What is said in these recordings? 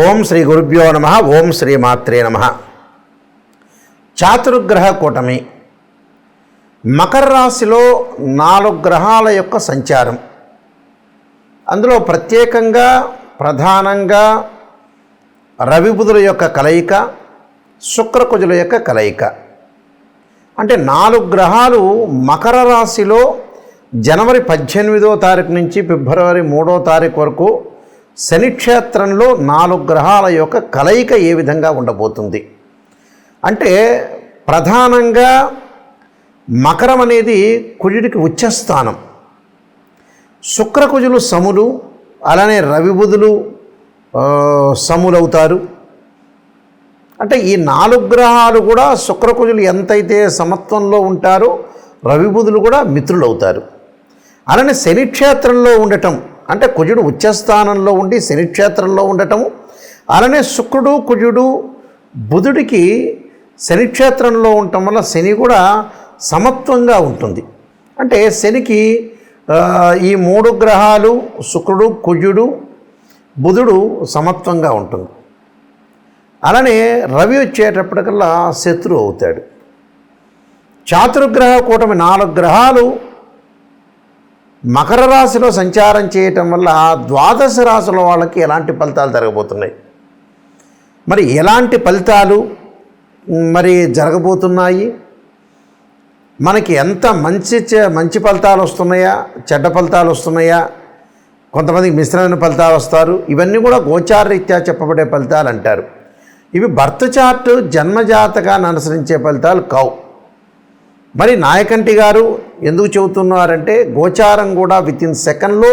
ఓం శ్రీ గురుభ్యో నమ ఓం శ్రీ మాత్రే నమ. చాతుర్గ్రహ కూటమి. మకర రాశిలో నాలుగు గ్రహాల యొక్క సంచారం. అందులో ప్రత్యేకంగా ప్రధానంగా రవిబుధుల యొక్క కలయిక శుక్రకుజుల యొక్క కలయిక. అంటే నాలుగు గ్రహాలు మకర రాశిలో జనవరి పద్దెనిమిదో తారీఖు నుంచి ఫిబ్రవరి మూడో తారీఖు వరకు శనిక్షేత్రంలో నాలుగు గ్రహాల యొక్క కలయిక ఏ విధంగా ఉండబోతుంది? అంటే ప్రధానంగా మకరం అనేది కుజుడికి ఉచ్చస్థానం. శుక్రకుజులు సములు అలానే రవిబుధులు సములవుతారు. అంటే ఈ నాలుగు గ్రహాలు కూడా శుక్రకుజులు ఎంతైతే సమత్వంలో ఉంటారో రవిబుధులు కూడా మిత్రులు అవుతారు అలానే శనిక్షేత్రంలో ఉండటం అంటే కుజుడు ఉచ్చస్థానంలో ఉండి శనిక్షేత్రంలో ఉండటము అలానే శుక్రుడు కుజుడు బుధుడికి శనిక్షేత్రంలో ఉండటం వల్ల శని కూడా సమత్వంగా ఉంటుంది. అంటే శనికి ఈ మూడు గ్రహాలు శుక్రుడు కుజుడు బుధుడు సమత్వంగా ఉంటుంది. అలానే రవి వచ్చేటప్పటికల్లా శత్రువు అవుతాడు. చాతుర్గ్రహ కూటమి నాలుగు గ్రహాలు మకర రాశిలో సంచారం చేయటం వల్ల ద్వాదశ రాశుల వాళ్ళకి ఎలాంటి ఫలితాలు జరగబోతున్నాయి? మరి ఎలాంటి ఫలితాలు మరి జరగబోతున్నాయి? మనకి ఎంత మంచి చే- మంచి ఫలితాలు వస్తున్నాయా? చెడ్డ ఫలితాలు వస్తున్నాయా? కొంతమందికి మిశ్రమైన ఫలితాలు వస్తారు. ఇవన్నీ కూడా గోచారరీత్యా చెప్పబడే ఫలితాలు అంటారు. ఇవి బర్త్ చార్ట్ జన్మజాతకాన్ని అనుసరించే ఫలితాలు కావు. మరి నాయకంటి గారు ఎందుకు చెబుతున్నారంటే గోచారం కూడా విత్ ఇన్ సెకండ్లో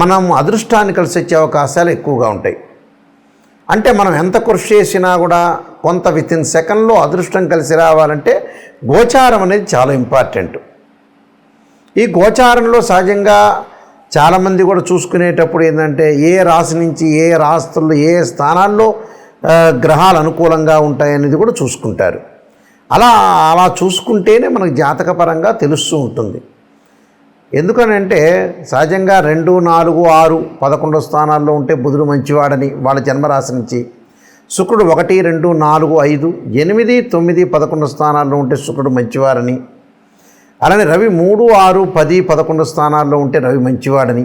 మనం అదృష్టాన్ని కలిసి వచ్చే అవకాశాలు ఎక్కువగా ఉంటాయి. అంటే మనం ఎంత కృషి చేసినా కూడా కొంత విత్ ఇన్ సెకండ్లో అదృష్టం కలిసి రావాలంటే గోచారం అనేది చాలా ఇంపార్టెంట్. ఈ గోచారంలో సహజంగా చాలామంది కూడా చూసుకునేటప్పుడు ఏంటంటే ఏ రాశి నుంచి ఏ రాస్తుల్లో ఏ స్థానాల్లో గ్రహాలు అనుకూలంగా ఉంటాయనేది కూడా చూసుకుంటారు. అలా అలా చూసుకుంటేనే మనకు జాతకపరంగా తెలుస్తూ ఉంటుంది. ఎందుకనంటే సహజంగా రెండు నాలుగు ఆరు పదకొండు స్థానాల్లో ఉంటే బుధుడు మంచివాడని వాళ్ళ జన్మరాశి నుంచి శుక్రుడు ఒకటి రెండు నాలుగు ఐదు ఎనిమిది తొమ్మిది పదకొండు స్థానాల్లో ఉంటే శుక్రుడు మంచివారని అలానే రవి మూడు ఆరు పది పదకొండు స్థానాల్లో ఉంటే రవి మంచివాడని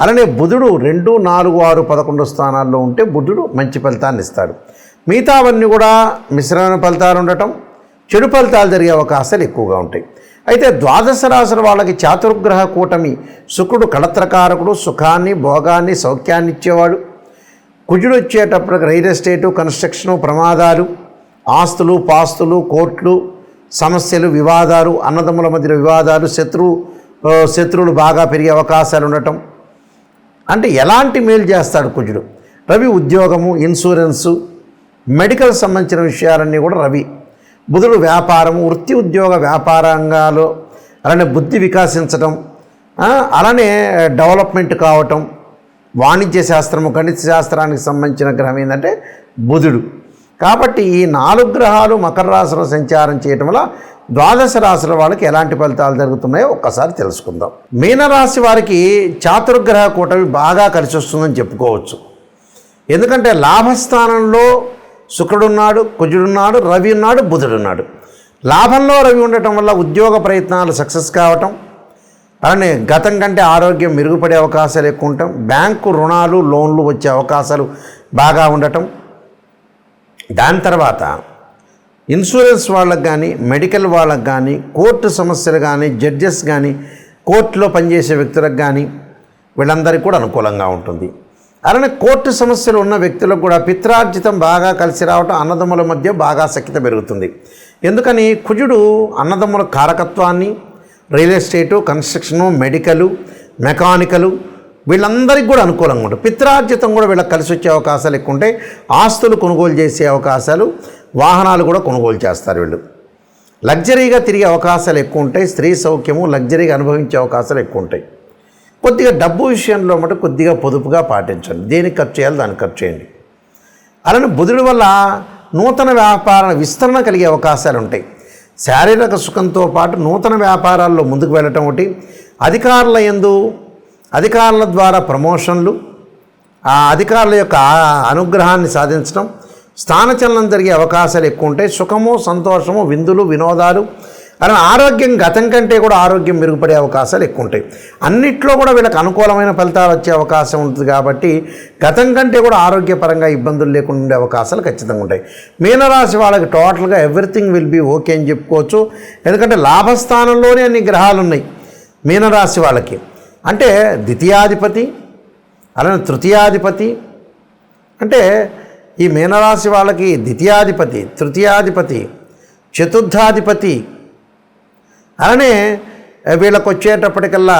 అలానే బుధుడు రెండు నాలుగు ఆరు పదకొండు స్థానాల్లో ఉంటే బుధుడు మంచి ఫలితాన్ని ఇస్తాడు. మిగతావన్నీ కూడా మిశ్రమైన ఫలితాలు ఉండటం చెడు ఫలితాలు జరిగే అవకాశాలు ఎక్కువగా ఉంటాయి. అయితే ద్వాదశ రాశుల వాళ్ళకి చాతుర్గ్రహ కూటమి శుక్రుడు కళత్రకారకుడు సుఖాన్ని భోగాన్ని సౌఖ్యాన్ని ఇచ్చేవాడు. కుజుడు వచ్చేటప్పటికి రియల్ ఎస్టేటు కన్స్ట్రక్షను ప్రమాదాలు ఆస్తులు పాస్తులు కోర్టులు సమస్యలు వివాదాలు అన్నదమ్ముల మధ్య వివాదాలు శత్రువు శత్రువులు బాగా పెరిగే అవకాశాలు ఉండటం. అంటే ఎలాంటి మేలు చేస్తాడు కుజుడు? రవి ఉద్యోగము ఇన్సూరెన్సు మెడికల్ సంబంధించిన విషయాలన్నీ కూడా రవి. బుధుడు వ్యాపారము వృత్తి ఉద్యోగ వ్యాపారంగాలు అలానే బుద్ధి వికాసించటం అలానే డెవలప్మెంట్ కావటం వాణిజ్య శాస్త్రము గణిత శాస్త్రానికి సంబంధించిన గ్రహం ఏంటంటే బుధుడు. కాబట్టి ఈ నాలుగు గ్రహాలు మకర రాశిలో సంచారం చేయటం వల్ల ద్వాదశ రాశుల వాళ్ళకి ఎలాంటి ఫలితాలు జరుగుతున్నాయో ఒక్కసారి తెలుసుకుందాం. మీనరాశి వారికి చాతుర్గ్రహ కూటమి బాగా కలిసి వస్తుందని చెప్పుకోవచ్చు. ఎందుకంటే లాభస్థానంలో శుక్రుడున్నాడు కుజుడున్నాడు రవి ఉన్నాడు బుధుడున్నాడు లాభంలో రవి ఉండటం వల్ల ఉద్యోగ ప్రయత్నాలు సక్సెస్ కావటం అలానే గతం కంటే ఆరోగ్యం మెరుగుపడే అవకాశాలు ఎక్కువ ఉండటం బ్యాంకు రుణాలు లోన్లు వచ్చే అవకాశాలు బాగా ఉండటం. దాని తర్వాత ఇన్సూరెన్స్ వాళ్ళకు కానీ మెడికల్ వాళ్ళకు కానీ కోర్టు సమస్యలు కానీ జడ్జెస్ కానీ కోర్టులో పనిచేసే వ్యక్తులకు కానీ వీళ్ళందరికీ కూడా అనుకూలంగా ఉంటుంది. అలానే కోర్టు సమస్యలు ఉన్న వ్యక్తులకు కూడా పిత్రార్జితం బాగా కలిసి రావటం అన్నదమ్ముల మధ్య బాగా సఖ్యత పెరుగుతుంది. ఎందుకని? కుజుడు అన్నదమ్ముల కారకత్వాన్ని real estate construction medical mechanical వీళ్ళందరికీ కూడా అనుకూలంగా ఉంటుంది. పిత్రార్జితం కూడా వీళ్ళకి కలిసి వచ్చే అవకాశాలు ఎక్కువ ఉంటాయి. ఆస్తులు కొనుగోలు చేసే అవకాశాలు వాహనాలు కూడా కొనుగోలు చేస్తారు వీళ్ళు. లగ్జరీగా తిరిగే అవకాశాలు ఎక్కువ ఉంటాయి. స్త్రీ సౌఖ్యము లగ్జరీగా అనుభవించే అవకాశాలు ఎక్కువ ఉంటాయి. కొద్దిగా డబ్బు విషయంలో మటు కొద్దిగా పొదుపుగా పాటించండి. దేనికి ఖర్చు చేయాలి? దానికి ఖర్చు చేయండి. అలానే బుధుడి వల్ల నూతన వ్యాపార విస్తరణ కలిగే అవకాశాలు ఉంటాయి. శారీరక సుఖంతో పాటు నూతన వ్యాపారాల్లో ముందుకు వెళ్ళటం ఒకటి. అధికారుల యందు అధికారుల ద్వారా ప్రమోషన్లు ఆ అధికారుల యొక్క అనుగ్రహాన్ని సాధించడం స్థానచలనం జరిగే అవకాశాలు ఎక్కువ ఉంటాయి. సుఖము సంతోషము విందులు వినోదాలు అలా ఆరోగ్యం గతం కంటే కూడా ఆరోగ్యం మెరుగుపడే అవకాశాలు ఎక్కువ ఉంటాయి అన్నిట్లో కూడా వీళ్ళకి అనుకూలమైన ఫలితాలు వచ్చే అవకాశం ఉంటుంది కాబట్టి గతం కంటే కూడా ఆరోగ్యపరంగా ఇబ్బందులు లేకుండా ఉండే అవకాశాలు ఖచ్చితంగా ఉంటాయి. మీనరాశి వాళ్ళకి టోటల్గా ఎవ్రీథింగ్ విల్ బీ ఓకే అని చెప్పుకోవచ్చు. ఎందుకంటే లాభస్థానంలోనే అన్ని గ్రహాలు ఉన్నాయి మీనరాశి వాళ్ళకి. అంటే ద్వితీయాధిపతి అలానే తృతీయాధిపతి అంటే ఈ మీనరాశి వాళ్ళకి ద్వితీయాధిపతి తృతీయాధిపతి చతుర్థాధిపతి అలానే వీళ్ళకి వచ్చేటప్పటికల్లా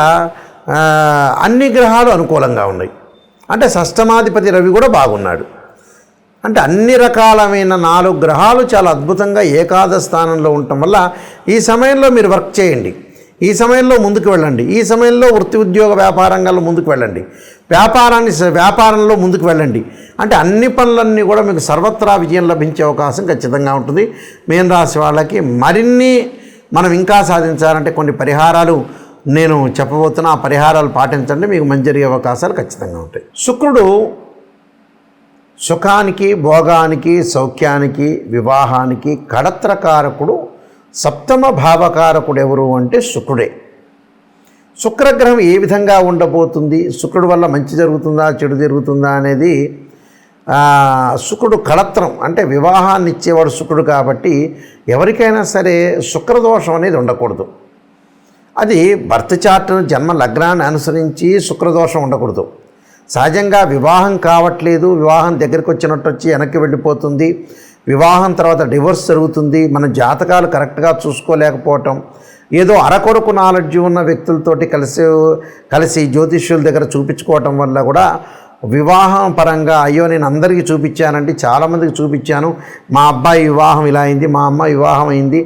అన్ని గ్రహాలు అనుకూలంగా ఉన్నాయి. అంటే షష్టమాధిపతి రవి కూడా బాగున్నాడు. అంటే అన్ని రకాలమైన నాలుగు గ్రహాలు చాలా అద్భుతంగా ఏకాదశ స్థానంలో ఉండటం వల్ల ఈ సమయంలో మీరు వర్క్ చేయండి. ఈ సమయంలో ముందుకు వెళ్ళండి. ఈ సమయంలో వృత్తి ఉద్యోగ వ్యాపారంగాల్లో ముందుకు వెళ్ళండి. వ్యాపారాన్ని వ్యాపారంలో ముందుకు వెళ్ళండి. అంటే అన్ని పనులన్నీ కూడా మీకు సర్వత్రా విజయం లభించే అవకాశం ఖచ్చితంగా ఉంటుంది. మీన రాశి వాళ్ళకి మరిన్ని మనం ఇంకా సాధించాలంటే కొన్ని పరిహారాలు నేను చెప్పబోతున్నా ఆ పరిహారాలు పాటించండి మీకు మంచి జరిగే అవకాశాలు ఖచ్చితంగా ఉంటాయి. శుక్రుడు సుఖానికి భోగానికి సౌఖ్యానికి వివాహానికి కడత్రకారకుడు సప్తమ భావకారకుడు ఎవరు అంటే శుక్రుడే. శుక్రగ్రహం ఏ విధంగా ఉండబోతుంది? శుక్రుడు వల్ల మంచి జరుగుతుందా చెడు జరుగుతుందా అనేది శుక్రుడు కళత్రం అంటే వివాహాన్ని ఇచ్చేవాడు శుక్రుడు కాబట్టి ఎవరికైనా సరే శుక్రదోషం అనేది ఉండకూడదు. అది బర్త్ చార్ట్ జన్మ లగ్నాన్ని అనుసరించి శుక్రదోషం ఉండకూడదు. సహజంగా వివాహం కావట్లేదు వివాహం దగ్గరికి వచ్చినట్టు వచ్చి వెనక్కి వెళ్ళిపోతుంది వివాహం తర్వాత డివోర్స్ జరుగుతుంది మన జాతకాలు కరెక్ట్గా చూసుకోలేకపోవటం ఏదో అరకొరకు నాలెడ్జ్ ఉన్న వ్యక్తులతోటి కలిసి కలిసి జ్యోతిష్యుల దగ్గర చూపించుకోవటం వల్ల కూడా వివాహం పరంగా అయ్యో నేను అందరికీ చూపించానంటే చాలామందికి చూపించాను. మా అబ్బాయి వివాహం ఇలా అయింది మా అమ్మాయి వివాహం అయింది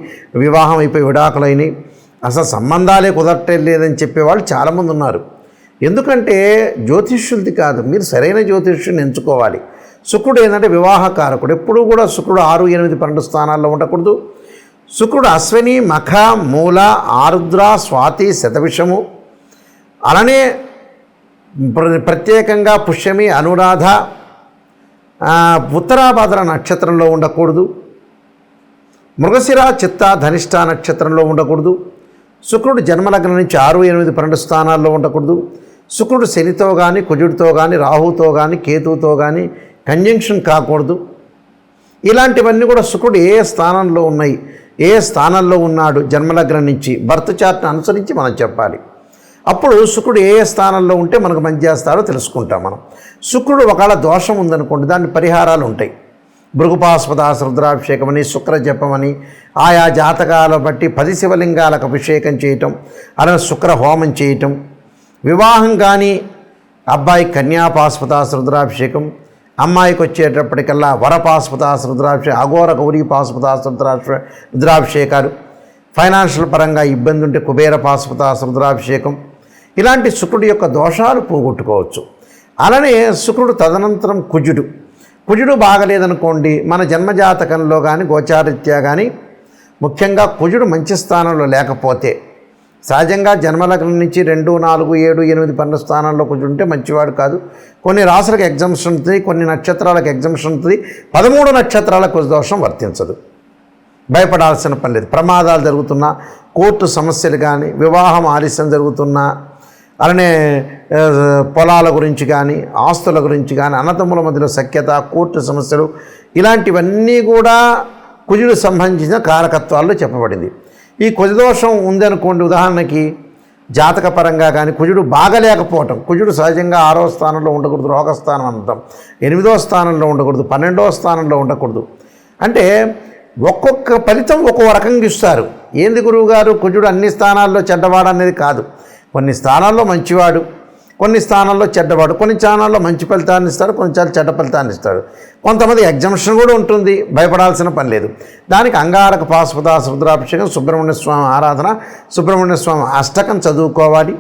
వివాహం అయిపోయి విడాకులైనవి అసలు సంబంధాలే కుదరటం లేదని చెప్పేవాళ్ళు చాలామంది ఉన్నారు. ఎందుకంటే జ్యోతిష్యులది కాదు మీరు సరైన జ్యోతిష్యుని ఎంచుకోవాలి. శుక్రుడు ఏంటంటే వివాహకారకుడు ఎప్పుడూ కూడా శుక్రుడు ఆరు ఎనిమిది పన్నెండు స్థానాల్లో ఉండకూడదు. శుక్రుడు అశ్విని మఖ మూల ఆరుద్ర స్వాతి శతవిషము అలానే ప్రత్యేకంగా పుష్యమి అనురాధ ఉత్తరాభాద్ర నక్షత్రంలో ఉండకూడదు. మృగశిర చిత్త ధనిష్ట నక్షత్రంలో ఉండకూడదు. శుక్రుడు జన్మలగ్నం నుంచి ఆరు ఎనిమిది పన్నెండు స్థానాల్లో ఉండకూడదు. శుక్రుడు శనితో కానీ కుజుడితో కానీ రాహుతో కానీ కేతువుతో కానీ కంజంక్షన్ కాకూడదు. ఇలాంటివన్నీ కూడా శుక్రుడు ఏ స్థానంలో ఉన్నాయి ఏ స్థానంలో ఉన్నాడు జన్మలగ్నం నుంచి బర్త్ చార్ట్ని అనుసరించి మనం చెప్పాలి. అప్పుడు శుక్రుడు ఏ స్థానంలో ఉంటే మనకు మంచి చేస్తాడో తెలుసుకుంటాం మనం. శుక్రుడు ఒకవేళ దోషం ఉందనుకోండి దాని పరిహారాలు ఉంటాయి. భృగుపాస్పద రుద్రాభిషేకమని శుక్ర జపమని ఆయా జాతకాల బట్టి పది శివలింగాలకు అభిషేకం చేయటం అలానే శుక్ర హోమం చేయటం వివాహం కానీ అబ్బాయి కన్యాపాస్పదాస రుద్రాభిషేకం అమ్మాయికి వచ్చేటప్పటికల్లా వరపాస్పదాస రుద్రాభిషేకం అఘోర గౌరీ పాస్పదాస రుద్రాభిషే రుద్రాభిషేకాలు ఫైనాన్షియల్ పరంగా ఇబ్బంది ఉంటే కుబేర పాస్పదాస రుద్రాభిషేకం ఇలాంటి శుక్రుడి యొక్క దోషాలు పోగొట్టుకోవచ్చు. అలానే శుక్రుడు తదనంతరం కుజుడు. కుజుడు బాగలేదనుకోండి మన జన్మజాతకంలో కానీ గోచారిత్యా కానీ ముఖ్యంగా కుజుడు మంచి స్థానంలో లేకపోతే సహజంగా జన్మలగ్నం నుంచి రెండు నాలుగు ఏడు ఎనిమిది పన్నెండు స్థానాల్లో కుజుడు ఉంటే మంచివాడు కాదు. కొన్ని రాసులకు ఎగ్జామ్షన్ ఉంటుంది కొన్ని నక్షత్రాలకు ఎగ్జామ్షన్ ఉంటుంది. పదమూడు నక్షత్రాలకు దోషం వర్తించదు. భయపడాల్సిన పని లేదు. ప్రమాదాలు జరుగుతున్నా కోర్టు సమస్యలు కానీ వివాహం ఆలస్యం జరుగుతున్నా అలానే పొలాల గురించి కానీ ఆస్తుల గురించి కానీ అన్నతమ్ముల మధ్యలో సఖ్యత కోర్టు సమస్యలు ఇలాంటివన్నీ కూడా కుజుడు సంబంధించిన కారకత్వాల్లో చెప్పబడింది. ఈ కుజదోషం ఉందనుకోండి ఉదాహరణకి జాతకపరంగా కానీ కుజుడు బాగలేకపోవటం. కుజుడు సహజంగా ఆరో స్థానంలో ఉండకూడదు రోగస్థానం అంటాం ఎనిమిదో స్థానంలో ఉండకూడదు పన్నెండో స్థానంలో ఉండకూడదు. అంటే ఒక్కొక్క ఫలితం ఒక్కో రకంగా ఇస్తారు. ఏంది గురువుగారు? కుజుడు అన్ని స్థానాల్లో చెడ్డవాడనేది కాదు. కొన్ని స్థానాల్లో మంచివాడు కొన్ని స్థానాల్లో చెడ్డవాడు కొన్ని స్థానాల్లో మంచి ఫలితాన్ని ఇస్తాడు కొన్ని చెడ్డ ఫలితాన్ని ఇస్తాడు. కొంతమంది ఎగ్జామ్షన్ కూడా ఉంటుంది భయపడాల్సిన పని లేదు. దానికి అంగారక పాశుపత రుద్రాభిషేకం సుబ్రహ్మణ్య స్వామి ఆరాధన సుబ్రహ్మణ్య స్వామి అష్టకం చదువుకోవాలి.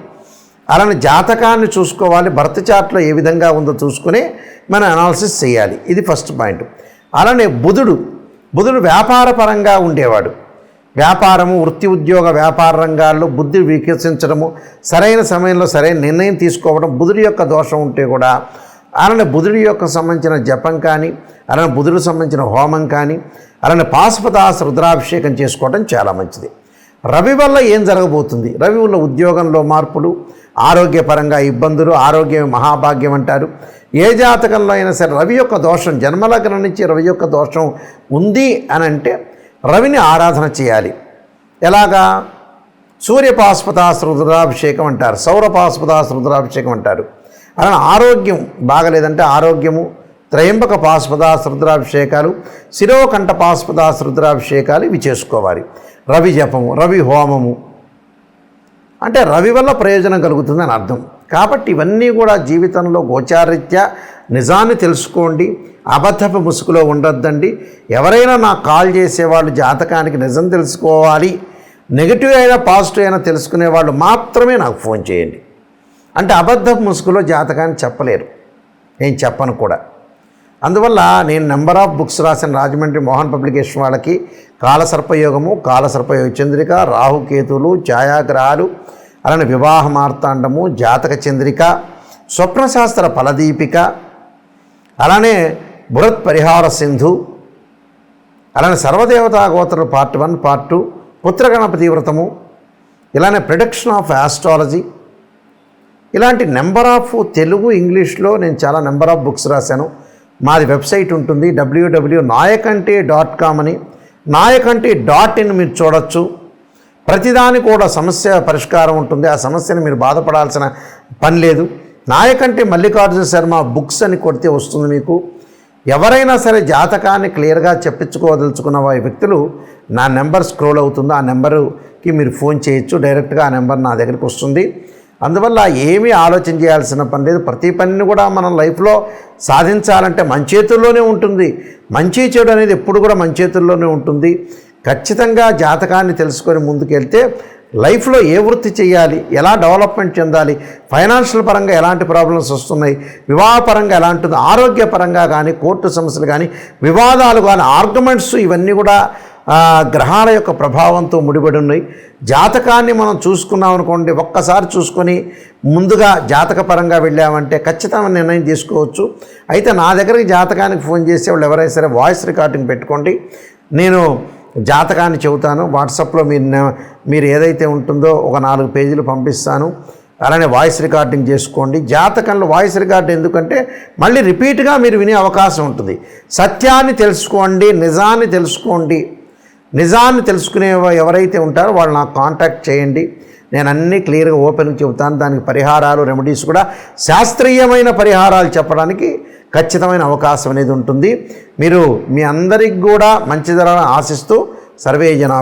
అలానే జాతకాన్ని చూసుకోవాలి భర్త చాట్లో ఏ విధంగా ఉందో చూసుకుని మనం అనాలిసిస్ చేయాలి. ఇది ఫస్ట్ పాయింట్ అలానే బుధుడు బుధుడు వ్యాపారపరంగా ఉండేవాడు. వ్యాపారము వృత్తి ఉద్యోగ వ్యాపార రంగాల్లో బుద్ధి వికసించడము సరైన సమయంలో సరైన నిర్ణయం తీసుకోవడం బుధుడి యొక్క దోషం ఉంటే కూడా అలానే బుధుడి యొక్క సంబంధించిన జపం కానీ అలానే బుధుడికి సంబంధించిన హోమం కానీ అలానే పాశుపతాస రుద్రాభిషేకం చేసుకోవడం చాలా మంచిది. రవి వల్ల ఏం జరగబోతుంది? రవి ఉన్న ఉద్యోగంలో మార్పులు ఆరోగ్యపరంగా ఇబ్బందులు ఆరోగ్యం మహాభాగ్యం అంటారు. ఏ జాతకంలో అయినా సరే రవి యొక్క దోషం జన్మలగ్నం నుంచి రవి యొక్క దోషం ఉంది అని అంటే రవిని ఆరాధన చేయాలి. ఎలాగా? సూర్యపాస్పదాస్ రుద్రాభిషేకం అంటారు. సౌరపాస్పదాస్ రుద్రాభిషేకం అంటారు. అలా ఆరోగ్యం బాగలేదంటే ఆరోగ్యము త్రయంబక పాస్పదాస్ రుద్రాభిషేకాలు శిరోకంఠ పాస్పదాస్ రుద్రాభిషేకాలు ఇవి చేసుకోవాలి. రవి జపము రవి హోమము. అంటే రవి వల్ల ప్రయోజనం కలుగుతుందని అర్థం. కాబట్టి ఇవన్నీ కూడా జీవితంలో గోచారీత్యా నిజాన్ని తెలుసుకోండి. అబద్ధపు ముసుగులో ఉండొద్దండి. ఎవరైనా నాకు కాల్ చేసేవాళ్ళు జాతకానికి నిజం తెలుసుకోవాలి. నెగిటివ్ అయినా పాజిటివ్ అయినా తెలుసుకునే వాళ్ళు మాత్రమే నాకు ఫోన్ చేయండి. అంటే అబద్ధపు ముసుగులో జాతకాన్ని చెప్పలేరు. నేను చెప్పను కూడా. అందువల్ల నేను నెంబర్ ఆఫ్ బుక్స్ రాసిన రాజమండ్రి మోహన్ పబ్లికేషన్ వాళ్ళకి కాలసర్పయోగము కాలసర్పయోగ చంద్రిక రాహుకేతులు ఛాయాగ్రహాలు అలానే వివాహ మార్తాండము జాతక చంద్రిక స్వప్నశాస్త్ర ఫలదీపిక అలానే బృహత్ పరిహార సింధు అలానే సర్వదేవతా గోత్ర పార్ట్ వన్ పార్ట్ టూ పుత్రగణపతి వ్రతము ఇలానే ప్రొడక్షన్ ఆఫ్ ఆస్ట్రాలజీ ఇలాంటి నెంబర్ ఆఫ్ తెలుగు ఇంగ్లీష్లో నేను చాలా నెంబర్ ఆఫ్ బుక్స్ రాశాను. మాది వెబ్సైట్ ఉంటుంది డబ్ల్యూడబ్ల్యూ నాయకంటే డాట్ కామ్ అని. నాయకంటే డాట్ ఇన్ మీరు చూడొచ్చు. ప్రతిదాని కూడా సమస్య పరిష్కారం ఉంటుంది. ఆ సమస్యను మీరు బాధపడాల్సిన పని లేదు. నాయకంటి మల్లికార్జున శర్మ బుక్స్ అని కొడితే వస్తుంది మీకు. ఎవరైనా సరే జాతకాన్ని క్లియర్గా చెప్పించుకోదలుచుకున్న వ్యక్తులు నా నెంబర్ స్క్రోల్ అవుతుంది. ఆ నెంబరుకి మీరు ఫోన్ చేయొచ్చు. డైరెక్ట్గా ఆ నెంబర్ నా దగ్గరికి వస్తుంది. అందువల్ల ఏమీ ఆలోచన చేయాల్సిన పని లేదు. ప్రతి పనిని కూడా మనం లైఫ్లో సాధించాలంటే మన చేతుల్లోనే ఉంటుంది. మంచి చెడు అనేది ఎప్పుడు కూడా మన చేతుల్లోనే ఉంటుంది. ఖచ్చితంగా జాతకాన్ని తెలుసుకొని ముందుకెళ్తే లైఫ్లో ఏ వృత్తి చేయాలి ఎలా డెవలప్మెంట్ చెందాలి ఫైనాన్షియల్ పరంగా ఎలాంటి ప్రాబ్లమ్స్ వస్తున్నాయి వివాహపరంగా ఎలాంటిది ఆరోగ్యపరంగా కానీ కోర్టు సమస్యలు కానీ వివాదాలు కానీ ఆర్గ్యుమెంట్స్ ఇవన్నీ కూడా గ్రహాల యొక్క ప్రభావంతో ముడిపడి ఉన్నాయి. జాతకాన్ని మనం చూసుకున్నాం అనుకోండి ఒక్కసారి చూసుకొని ముందుగా జాతకపరంగా వెళ్ళామంటే ఖచ్చితమైన నిర్ణయం తీసుకోవచ్చు. అయితే నా దగ్గరికి జాతకానికి ఫోన్ చేసే వాళ్ళు ఎవరైనా సరే వాయిస్ రికార్డింగ్ పెట్టుకోండి. నేను జాతకాన్ని చెబుతాను. వాట్సాప్లో మీరు మీరు ఏదైతే ఉంటుందో ఒక నాలుగు పేజీలు పంపిస్తాను. అలానే వాయిస్ రికార్డింగ్ చేసుకోండి. జాతకంలో వాయిస్ రికార్డ్ ఎందుకంటే మళ్ళీ రిపీట్గా మీరు వినే అవకాశం ఉంటుంది. సత్యాన్ని తెలుసుకోండి నిజాన్ని తెలుసుకోండి. నిజాన్ని తెలుసుకునే ఎవరైతే ఉంటారో వాళ్ళు నాకు కాంటాక్ట్ చేయండి. నేను అన్నీ క్లియర్గా ఓపెన్గా చెబుతాను. దానికి పరిహారాలు రెమెడీస్ కూడా శాస్త్రీయమైన పరిహారాలు చెప్పడానికి ఖచ్చితమైన అవకాశం అనేది ఉంటుంది. మీరు మీ అందరికి కూడా మంచి జరగాలని ఆశిస్తూ సర్వే జనా